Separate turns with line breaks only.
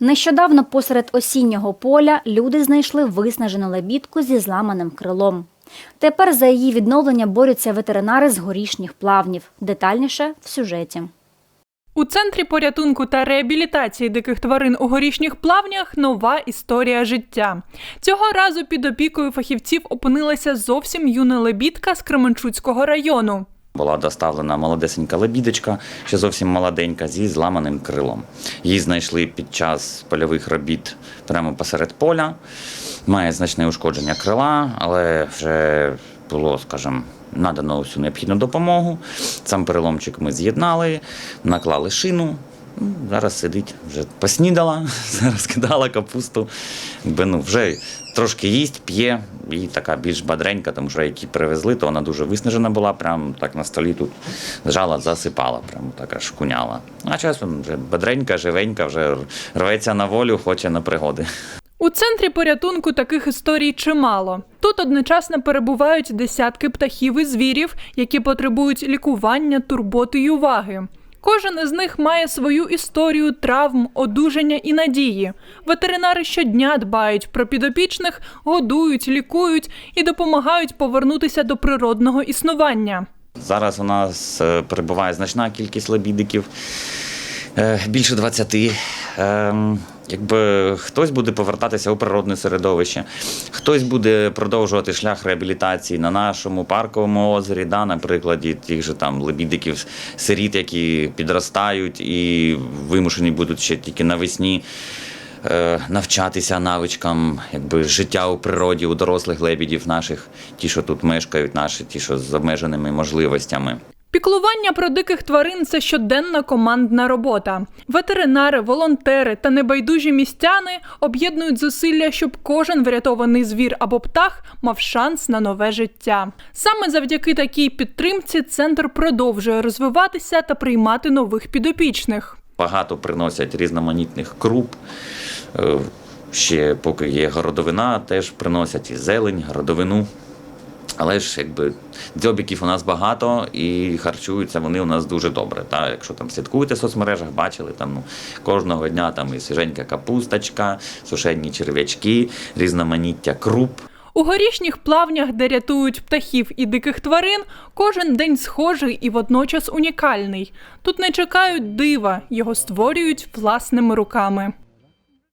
Нещодавно посеред осіннього поля люди знайшли виснажену лебідку зі зламаним крилом. Тепер за її відновлення борються ветеринари з горішніх плавнів. Детальніше в сюжеті.
У центрі порятунку та реабілітації диких тварин у горішніх плавнях нова історія життя. Цього разу під опікою фахівців опинилася зовсім юна лебідка з Кременчуцького району.
Була доставлена молодесенька лебідочка, ще зовсім молоденька, зі зламаним крилом. Її знайшли під час польових робіт прямо посеред поля. Має значне ушкодження крила, але вже було, скажімо, надано всю необхідну допомогу. Сам переломчик ми з'єднали, наклали шину. Зараз сидить, вже поснідала, зараз кидала капусту. Якби, ну, вже трошки їсть, п'є і така більш бодренька, тому що які привезли, то вона дуже виснажена була, прям так на столі тут лежала, засипала, прям так аж куняла. А часом вже бодренька, живенька, вже рветься на волю, хоче на пригоди.
У центрі порятунку таких історій чимало. Тут одночасно перебувають десятки птахів і звірів, які потребують лікування, турботи й уваги. Кожен із них має свою історію травм, одужання і надії. Ветеринари щодня дбають про підопічних, годують, лікують і допомагають повернутися до природного існування.
Зараз у нас е, перебуває значна кількість лебідиків, більше 20. Ем, Якби хтось буде повертатися у природне середовище, хтось буде продовжувати шлях реабілітації на нашому парковому озері, да, на тих же там лебідиків, сиріт, які підростають і вимушені будуть ще тільки навесні е, навчатися навичкам якби, життя у природі, у дорослих лебідів наших, ті, що тут мешкають, наші, ті, що з обмеженими можливостями.
Піклування про диких тварин це щоденна командна робота. Ветеринари, волонтери та небайдужі містяни об'єднують зусилля, щоб кожен врятований звір або птах мав шанс на нове життя. Саме завдяки такій підтримці центр продовжує розвиватися та приймати нових підопічних.
Багато приносять різноманітних круп. Е, Ще поки є городовина, теж приносять і зелень, городовину. Але ж якби дзьобіків у нас багато і харчуються вони у нас дуже добре. Та? Якщо там слідкуєте в соцмережах, бачили там ну, кожного дня там і свіженька капусточка, сушені черв'ячки, різноманіття круп.
У горішніх плавнях, де рятують птахів і диких тварин, кожен день схожий і водночас унікальний. Тут не чекають дива, його створюють власними руками.